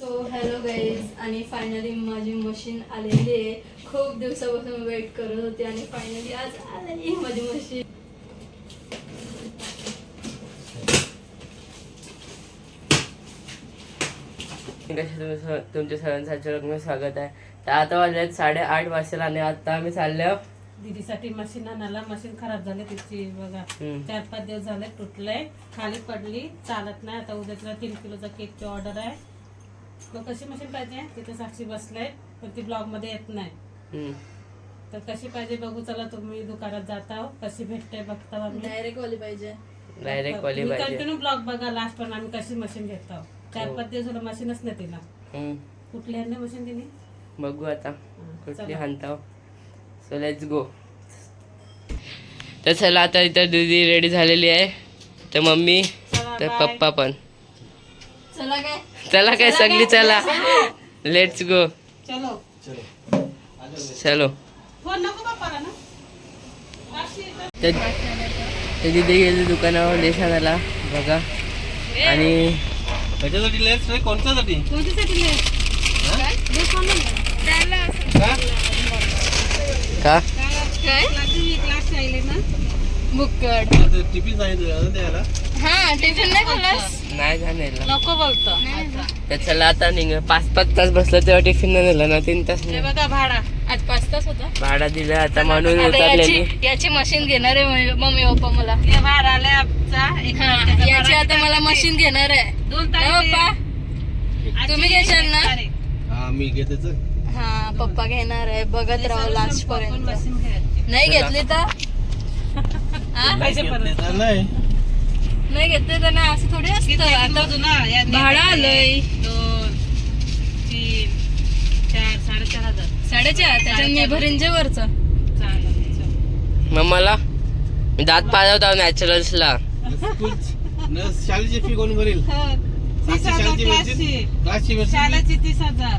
So hello guys आणि finally माझी machine आलेली आहे. खूप दिवसापासून वेट करत होते आणि फायनली आज आलेली माझी मशीन तुमचं तुमच्या सर्वांचं आजच्या स्वागत आहे. तर आता वाजल्यात साडेआठ वाजता आणि आता आम्ही चाललो. दीदीसाठी मशीन आणायला. मशीन खराब झाली तिची बघा. चार पाच दिवस झाले तुटलंय. खाली पडली. चालत नाही. आता उद्या तिला तीन किलोचा केकची ऑर्डर आहे. मग कशी मशीन पाहिजे? तिथे साक्षी बसलाय पण ती ब्लॉगमध्ये येत नाही. हम्म. तर कशी पाहिजे बघू चला तुम्ही दुकानात जाता हो. कशी भेटते बघता आम्ही. डायरेक्ट वाली पाहिजे. डायरेक्ट वाली पाहिजे. कंटिन्यू ब्लॉग बघा लास्ट पण आम्ही कशी मशीन घेतो. चार हो. पाच दिवस झालं मशीनच नाही तिला. कुठली आहे मशीन तिने? बघू आता. कुठली चला. हाणताव सो लेट्स गो तर चला आता इथं दीदी रेडी झालेली आहे. तर मम्मी तर. पप्पा पण. चला काय? चला काय सगळी चला. लेट्स गो चलो. चलो. फोन नको बापाला ना. साक्षी, तर तिथे गेलो दुकानावर देशाला. बघा. आणि त्याच्यासाठी लेस रे कोणत्यासाठी? का? काय? लागली क्लास राहिले ना. बुक्कड टिफिन सांगितलं ना द्यायला हा टिफिन नाही खाल्लास नाही जाणार नको बोलतो तर चला आता निघ पाच पाच तास बसलं तेव्हा टिफिन नाही नेलं ना तीन तास हे नाही. बघा भाडा आज पाच तास होता भाडा दिलं आता म्हणून आता उतरलेली याची याची मशीन घेणार आहे मम्मी- मम्मी पप्पा मला हे भाडा आलाय आमचा एक तारखेचा याची भाडा आता मला मशीन घेणार आहे? दोन तारीख पप्पा. तुम्ही घेशाल एक ना? तारीख. हा मी घेतेच हा पप्पा घेणार आहे बघत राहू लास्ट पर्यंत आपण मशीन घ्यायची. नाही घेतली तर हा? पैसे परत. नाही नाही घेतली तर नाही असं थोडी असतं. आता भाडं एक, आलंय. दोन तीन चार साडेचार हजार. साडेचार त्याच्यात मी भरीन जे वरचं चालेल. चल. मग मला? मी दात पाजवतो नॅचरल्सला स्कूल न शाळेची फी कोण भरेल? हो. शाळेची तीस हजार.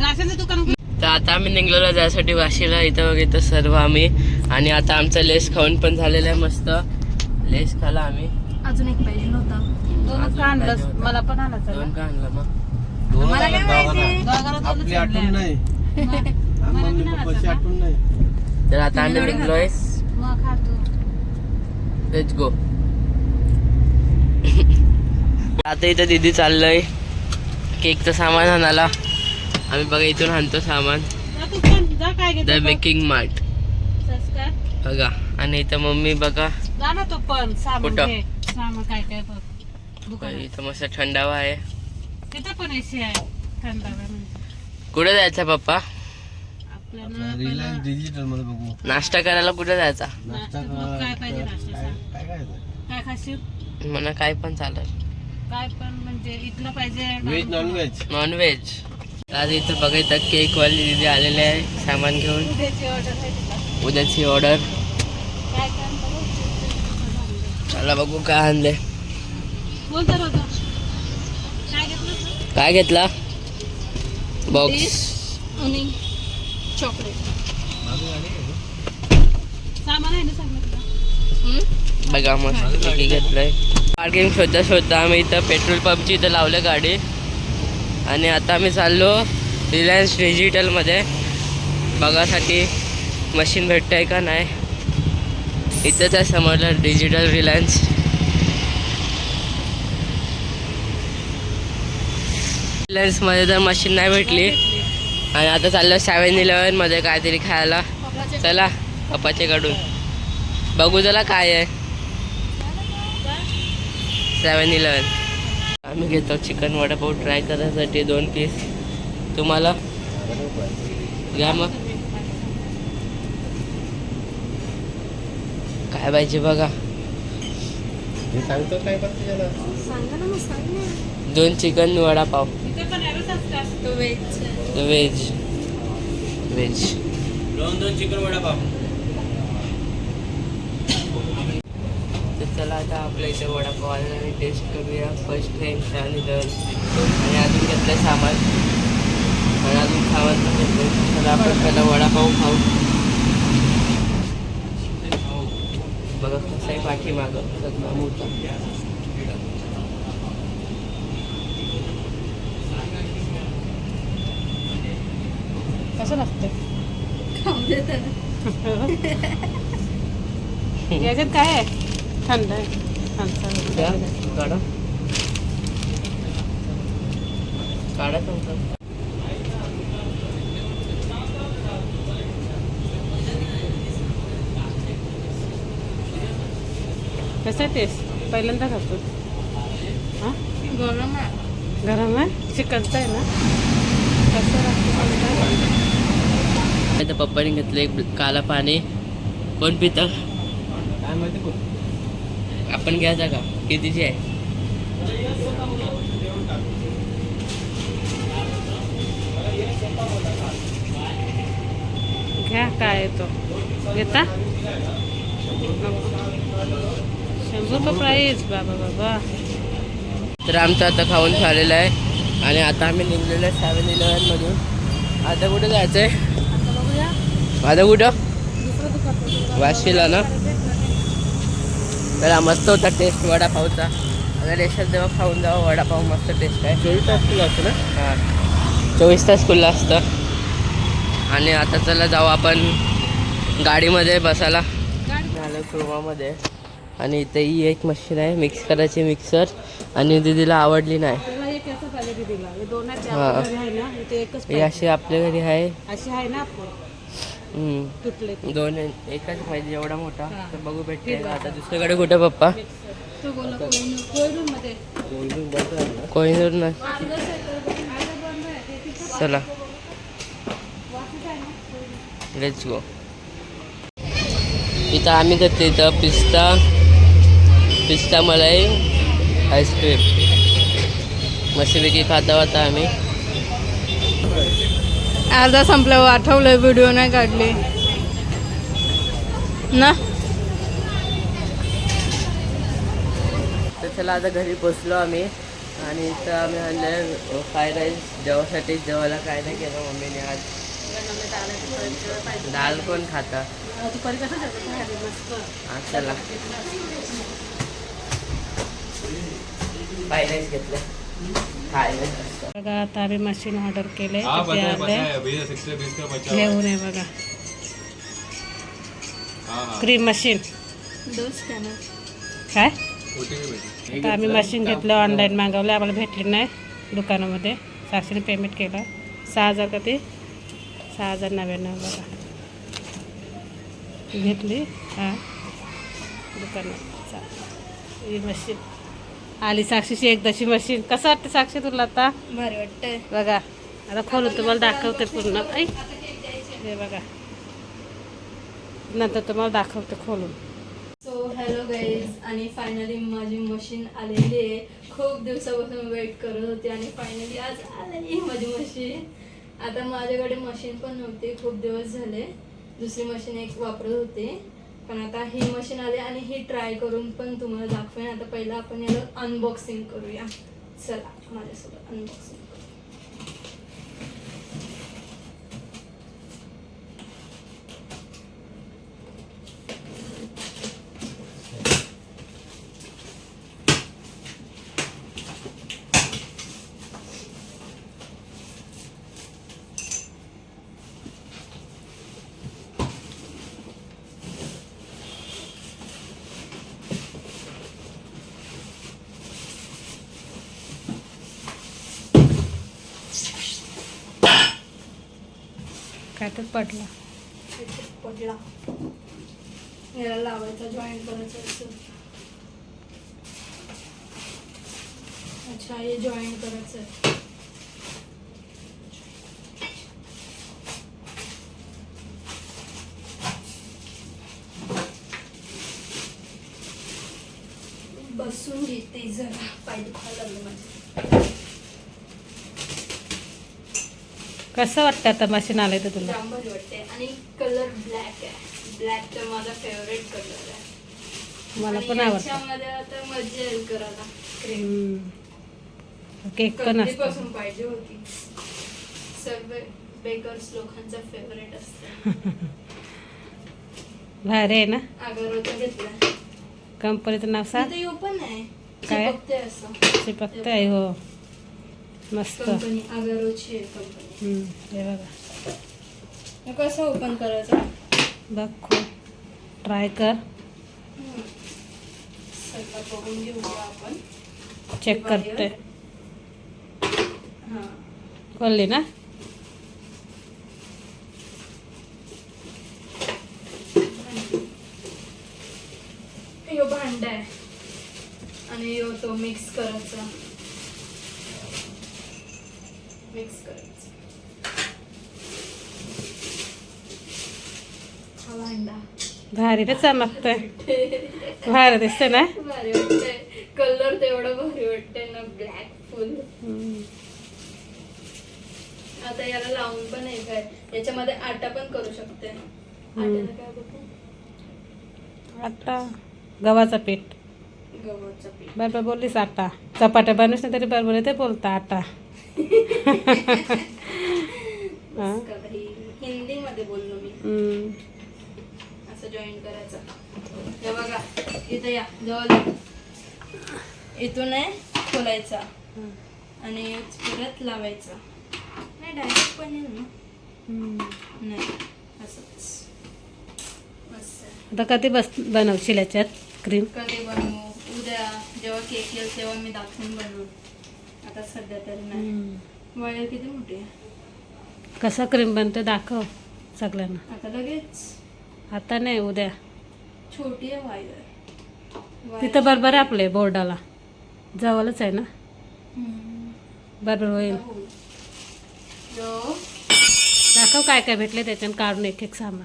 राशनचं दुकान तर आता आम्ही निघलेलो त्यासाठी वाशीला. इथं बघितलं सर्व आम्ही. आणि आता आमचं लेस खाऊन पण झालेलं आहे मस्त. लेस खाला आम्ही. अजून एक पाहिजे नव्हता. दोनच का आणलंस मला पण आणायचं दोन का आणलं मग? दोन मला काय माहिती? आपली आठवण आणले. नाही मम्मी पप्पाची आठवण नाही. तर आता आम्ही तुम्ही निघलोय मग खातो लेट्स गो आता इथं दीदी चाललंय. केकचं सामान आणायला. आम्ही बघा इथून आणतो सामान. जा तू पण जा काय द घेतो. बेकिंग मार्ट संस्कार बघा आणि इथं मम्मी बघा. जा ना तो पण सामान कुठं? घे. काय काय बघ. दुकानात. इथं मस्त थंडावा आहे. तिथं पण एसी आहे. थंड हवा म्हणजे. कुठे जायचं पप्पा? आपल्याला रिलायन्स डिजिटलमध्ये बघू. नाश्ता करायला कुठे जायचा? नाश्ता नाश्ता मग काय पाहिजे नाश्ता काय सांग. काय काय काय खाशील? मला काय पण चालेल. काय पण म्हणजे इथलं पाहिजे व्हेज नॉन व्हेज नॉनव्हेज आज इथं बघा इथं केक वाली दिदी आलेले आहे. सामान घेऊन. उद्याची ऑर्डर आहे तिला उद्याची ऑर्डर काय काय आणलं बघ? चला बघू काय आणले काय घेतलं बॉक्स आणि चॉकलेट बघा मस्त घेतलंय. पार्किंग शोधता शोधता आम्ही इथं पेट्रोल पंपची इथं लावलं गाडी. आणि आता आम्ही चाललो रिलायन्स डिजिटलमध्ये बघासाठी मशीन भेटतं आहे का नाही. इथंच आहे समजलं डिजिटल रिलायन्स रिलायन्समध्ये तर मशीन नाही भेटली. आणि आता चाललं सेवन इलेवनमध्ये काहीतरी खायला. चला पप्पाचे कडून. बघू चला काय आहे. सेवन इलेवन आम्ही घेतो चिकन वडापाव. ट्राय करायसाठी दोन पीस तुम्हाला? घ्या मग. काय पाहिजे बघा. हे सांगतो काय करते त्याला? सांगा ना मग सांग ना. दोन चिकन वडापाव. इथे पण तो वेज व्हेज व्हेज दोन दोन चिकन वडापाव. तर चला आता आपल्या इथे वडापाव आला आणि टेस्ट करूया. फर्स्ट टाइम आणि दर आणि अजून घेतलं सामान. आणि अजून पण घेतलं चला आपण पहिला वडापाव खाऊ. बघा कसं आहे पाठीमागं मोठा. कसं याच्यात काय आहे? थंड आहे. काढा. काढा कसं आहे टेस्ट पहिल्यांदा खातो. हां? गरम आहे. गरम आहे? चिकनचं आहे ना? कसं लागतं? आता पप्पाने घेतलं एक काला पाणी. कोण पितं? काय माहिती कोण? आपण घ्यायचा का कितीची आहे? घ्या काय आहे तो. घेता शंभर रुपये प्राईस बाबा बाबा तर आमचं आता खाऊन झालेलं आहे. आणि आता आम्ही निघलेलो आहे सेवन इलेवनमधून आता कुठं जायचं आहे आता बघूया आता कुठं? वाशीला ना? तर हा मस्त होता टेस्ट वडापावचा. अगर रेशन तेव्हा खाऊन जावं वडापाव मस्त टेस्ट आहे. चोवीस तास तुला असतं ना? हां. चोवीस तास खुल्लं असतं. आणि आता चला जाऊ आपण गाडीमध्ये बसायला. झालं क्रोमामध्ये आणि इथे ही एक मशीन आहे मिक्स करायची मिक्सर आणि दीदीला आवडली नाही. हे. अशी आपल्या घरी आहे ना. दोन एकच पाहिजे. एवढा मोठा. तर बघू भेटते का आता दुसरीकडे कुठं पप्पा? कोहिनूर. ना चला. लेट्स गो इथं आम्ही घेतली इथं पिस्ता. पिस्ता मलाई आईस्क्रीम मस्तपैकी खाता होता आम्ही. अर्धा संपल्यावर आठवलं व्हिडिओ नाही काढली. ना? तर चला आता घरी पोचलो आम्ही. आणि इथं आम्ही आणलं फ्राय राईस जेवासाठी जेवायला काय नाही केलं मम्मीने आज. दाल कोण खाता? चला. राईस घेतलं बघा आता आम्ही मशीन ऑर्डर केले घेऊन आहे बघा. क्रीम मशीन काय? आता आम्ही मशीन घेतलं ऑनलाईन मागवलं आम्हाला भेटली नाही दुकानामध्ये. साक्षीने पेमेंट केलं. सहा हजार का ते? सहा हजार नव्याण्णव बघा. घेतली हां. दुकानात. चा- ही मशीन आली साक्षीची एकदाची मशीन. कसं वाटतं साक्षी तुला आता? भारी वाटतंय. बघा आता खोलून तुम्हाला दाखवते पूर्ण. ऐ हे बघा. नंतर तुम्हाला दाखवते खोलून. सो हॅलो गाईज आणि फायनली माझी मशीन आलेली आहे. खूप दिवसापासून वेट करत होते आणि फायनली आज आलेली माझी मशीन आता माझ्याकडे मशीन पण नव्हती. खूप दिवस झाले. दुसरी मशीन एक वापरत होते. पण आता ही मशीन आली आणि ही ट्राय करून पण तुम्हाला दाखवेन. आता पहिला आपण याला अनबॉक्सिंग करूया. चला माझ्यासोबत अनबॉक्सिंग काय तर पडला पडला याला लावायचा जॉईन करायचं असं. अच्छा हे जॉईन करायचं आहे. बसून घेते जरा. पाय दुखायला लागलं माझं. कसं वाटतं आता मशीन आलंय तर तुला? वाटते. आणि कलर ब्लॅक आहे. ब्लॅक तर माझा फेवरेट कलर आहे. मला पण आवडतं. याच्यामध्ये आता मजा येईल करायला. क्रीम. केक पण असतो. कधीपासून पाहिजे होती. सर्व बेकर्स लोकांचा फेवरेट असतं. भारी आहे ना? अगरबत्ती घेतला. कंपनीचं नाव सांग. इथे ओपन आहे काय? चिपकते असं. चिपकत आहे हो. मस्त. कंपनी अगरोची आहे कंपनी. हम्म, हे बघा. हे कसं ओपन करायचं? बघ खूप ट्राय कर सगळं बघून घेऊया आपण. चेक करते. हां. खोलली ना? यो भांडा आहे. आणि यो तो मिक्स करायचा. मिक्स करायचा. भारी रे चमकतंय. भारी दिसते ना? भारी वाटतंय. कलर तेवढा भारी वाटतंय ना ब्लॅक फुल. आता याला लावून पण आहे. काय याच्यामध्ये आटा पण करू शकते. आट्याला काय बोलतो आता गव्हाचं पीठ. गव्हाचं पीठ. बरोबर बोललीस आटा. चपाट्या बनवस नाही तरी बरोबर आहे ते बोलता आटा. हा? का बाई, हिंदीमध्ये बोललो मी. हम्म. असं जॉईन करायचं. हे बघा इथं या जवळ या. इथून आहे खोलायचा. आणि परत लावायचा. नाही डायरेक्ट पण येईल ना? हम्म. नाही असंच. आता कधी बस बनवशील याच्यात? क्रीम कधी बनवू? उद्या जेव्हा केक येईल तेव्हा मी दाखवून बनवू. आता सध्या तरी नाही. वय किती मोठी कसं क्रीम बनते दाखव सगळ्यांना. आता लगेच? आता नाही उद्या. छोटी आहे वायर तिथं बरोबर आहे आपले बोर्डाला. जवळच आहे ना? बरोबर होईल. दाखव काय काय भेटले त्याच्यानं काढून एक एक सामान.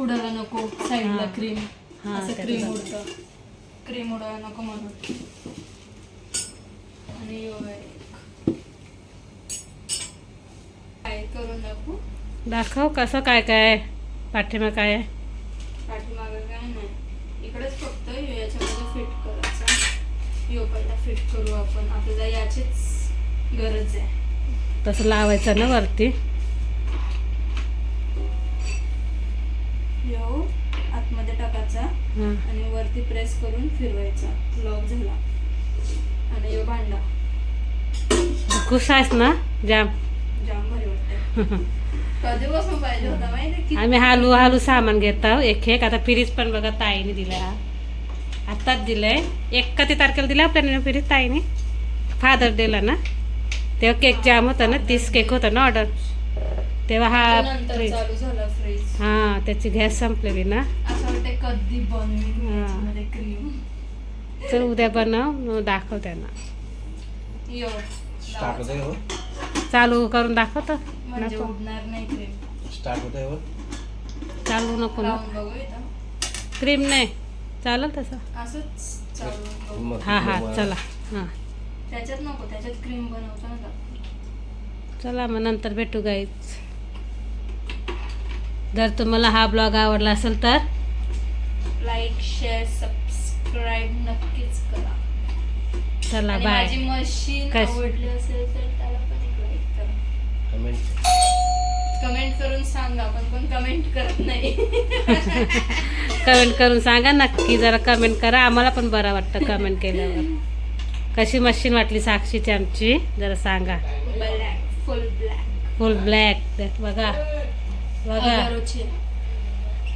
उडायला नको साईडला. क्रीम हा, असं क्रीम. उडतं. क्रीम उडायला नको म्हणून. काय करू नको. दाखव कसं काय काय पाठीमा काय आहे. पाठीमागं काय नाही. इकडेच फक्त याच्यामध्ये फिट करायचा यो पहिला फिट करू आपण. आपल्याला याचीच गरज आहे. तसं लावायचं ना वरती. यो आतमध्ये टाकायचा. आणि वरती प्रेस करून फिरवायचा. लॉक झाला. आणि यो भांडा. खुश आहेस ना जाम. जाम भारी वाटतंय. कधीपासून पाहिजे होता माहिती की आम्ही हालू हालू सामान घेत आहोत एक एक. आता फ्रीज पण बघा ताईने दिला आत्ताच दिलंय. एकती तारखेला दिला आपल्याला फ्रीज ताईने? फादर दिला ना? तेव्हा केक जाम होता ना तीस केक होता ना ऑर्डर तेव्हा हा फ्रीज. हा त्याची गॅस संपलेली ना. कधी बनवीन हा. याच्यामध्ये क्रीम चल उद्या बनव मग दाखव त्यांना. यो स्टार्ट होतंय हो चालू करून दाखवतो. म्हणजे नको. उडणार नाही क्रीम स्टार्ट होतंय हो चालू नको ना. लावून बघू इथं. क्रीम नाही. चालेल तसं? असंच चालू बघू. मग हा हा मग- चला. हां. त्याच्यात नको त्याच्यात क्रीम बनवतो ना. चला मग नंतर भेटू गाईच जर तुम्हाला हा ब्लॉग आवडला असेल तर? लाईक शेअर सबस्क्राईब नक्कीच करा. चला आणि बाय माझी मशीन कश- आवडली असेल तर त्याला पण एक लाईक करा. कमेंट कमेंट करून सांगा पण कोण कमेंट करत नाही. कमेंट करून सांगा नक्की जरा कमेंट करा. आम्हाला पण बरं वाटतं कमेंट केल्यावर. कशी मशीन वाटली साक्षीची आमची? जरा सांगा. Black full black full black बघा. बघा. अगरोचे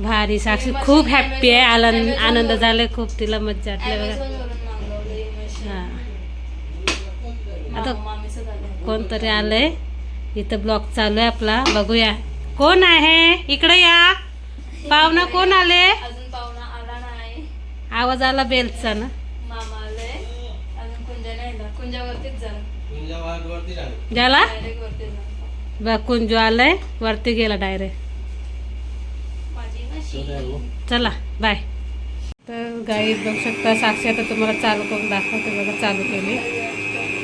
भारी साक्षी. खूप हॅप्पी आहे. आनंद आनंद झाले खूप तिला मज्जा वाटली बघा. ही आता झालं. कोणतरी आलंय? इथं ब्लॉग चालू आहे आपला. बघूया. कोण आहे? इकडे या. पाहुणा कोण आले? अजून पाहुणा आला नाही. आवाज आला बेलचा ना. जा. बघ कुंजू आलाय. वरती गेला डायरेक्ट चला बाय तर गाई बघू शकता साक्षी आता तुम्हाला चालू करून दाखवते बघा चालू केली.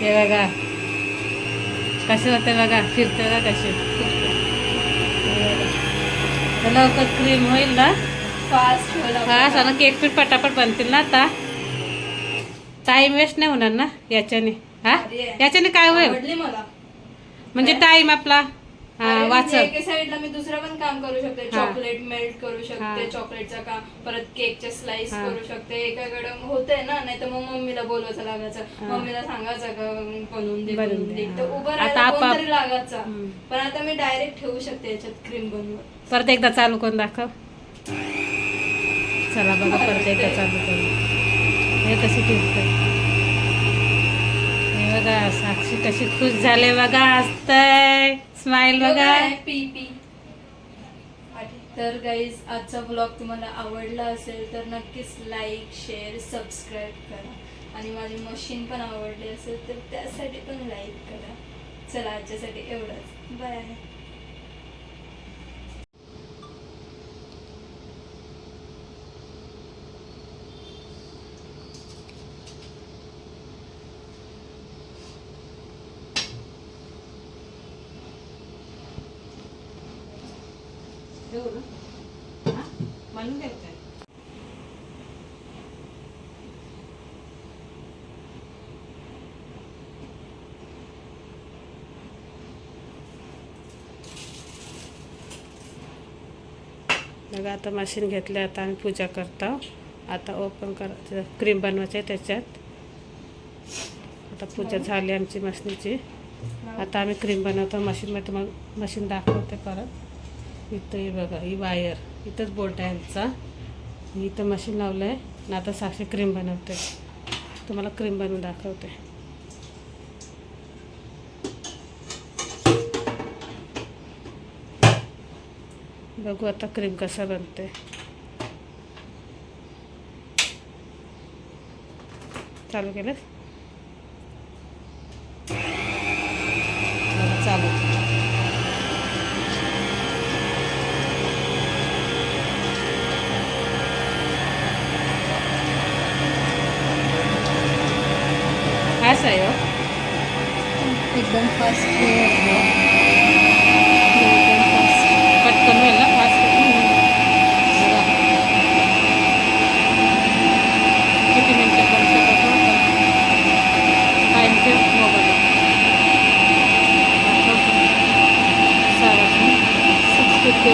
हे बघा. कसे होते बघा फिरते बघा. तर लवकर क्रीम होईल ना? फास्ट हा sana केक पीठ पटापट बनतील ना आता. टाइम वेस्ट नाही होणार ना याच्याने. हा. याच्याने काय होईल? म्हणजे टाइम आपला. म्हणजे एके साईडला मी दुसरं पण काम करू शकते. चॉकलेट मेल्ट करू शकते. चॉकलेटचं काम परत केकचे स्लाइस. करू शकते एकाकडे होतंय ना नाही तर मग मम्मीला बोलवायचं. लागायचं मम्मीला सांगायचं का बनवून दे बनवून दे, तर. उभं राहायला कोणतरी लागायचा. पण आता मी डायरेक्ट ठेवू शकते याच्यात क्रीम बनवून परत एकदा चालू करून दाखव चला बघा परत एकदा चालू करू हे कशी फिरते हे बघा साक्षी कशी खुश झाले बघा हसतय स्माइल बघा. पी पी तर गाईज आजचा ब्लॉग तुम्हाला आवडला असेल तर नक्कीच लाईक शेअर सबस्क्राईब करा. आणि माझी मशीन पण आवडली असेल तर त्यासाठी पण लाईक करा. चला आजच्यासाठी एवढंच. बाय म्हणून देते बघा आता मशीन घेतले आता आम्ही पूजा करतो. आता ओपन करायचं क्रीम बनवायचं आहे त्याच्यात. आता पूजा झाली आमची मशीनची. आता आम्ही क्रीम बनवतो. मशीनमध्ये तुम्हाला मशीन दाखवते परत. इथं ही बघा ही वायर इथंच बोट आहे आमचा. इथं मशीन लावलं आहे आणि आता साक्षी क्रीम बनवते तुम्हाला क्रीम बनवून दाखवते. बघू आता क्रीम कसं बनते चालू केलं तर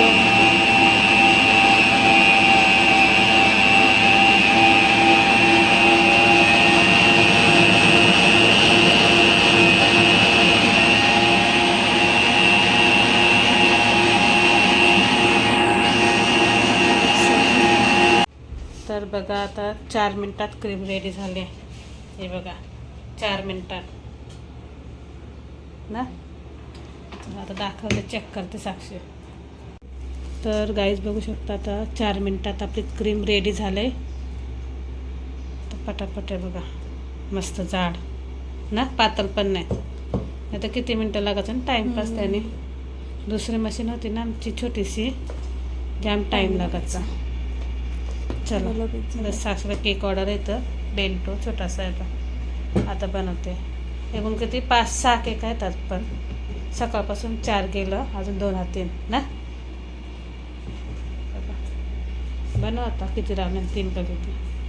बघा आता चार मिनटात क्रीम रेडी झाली आहे. हे बघा चार मिनटात. ना? आता दाखवते चेक करते साक्षी. तर गाईज बघू शकता आता चार मिनटात आपली क्रीम रेडी झाले तर पटापट आहे बघा. मस्त जाड. ना? पातळ पण नाही. नाही तर किती मिनटं लागायचं? ना टाईमपास त्याने. दुसरी मशीन होती ना आमची छोटीशी. जाम टाईम लागायचा. चलो. सासूला केक ऑर्डर येतं. डेल्टो छोटासा आहे आता. बनवते. एकूण किती? पाच सहा केक आहेत आज पण. सकाळपासून चार गेलं अजून दोन हातीन ना बघा. बनव आता किती राहणार तीन बघितले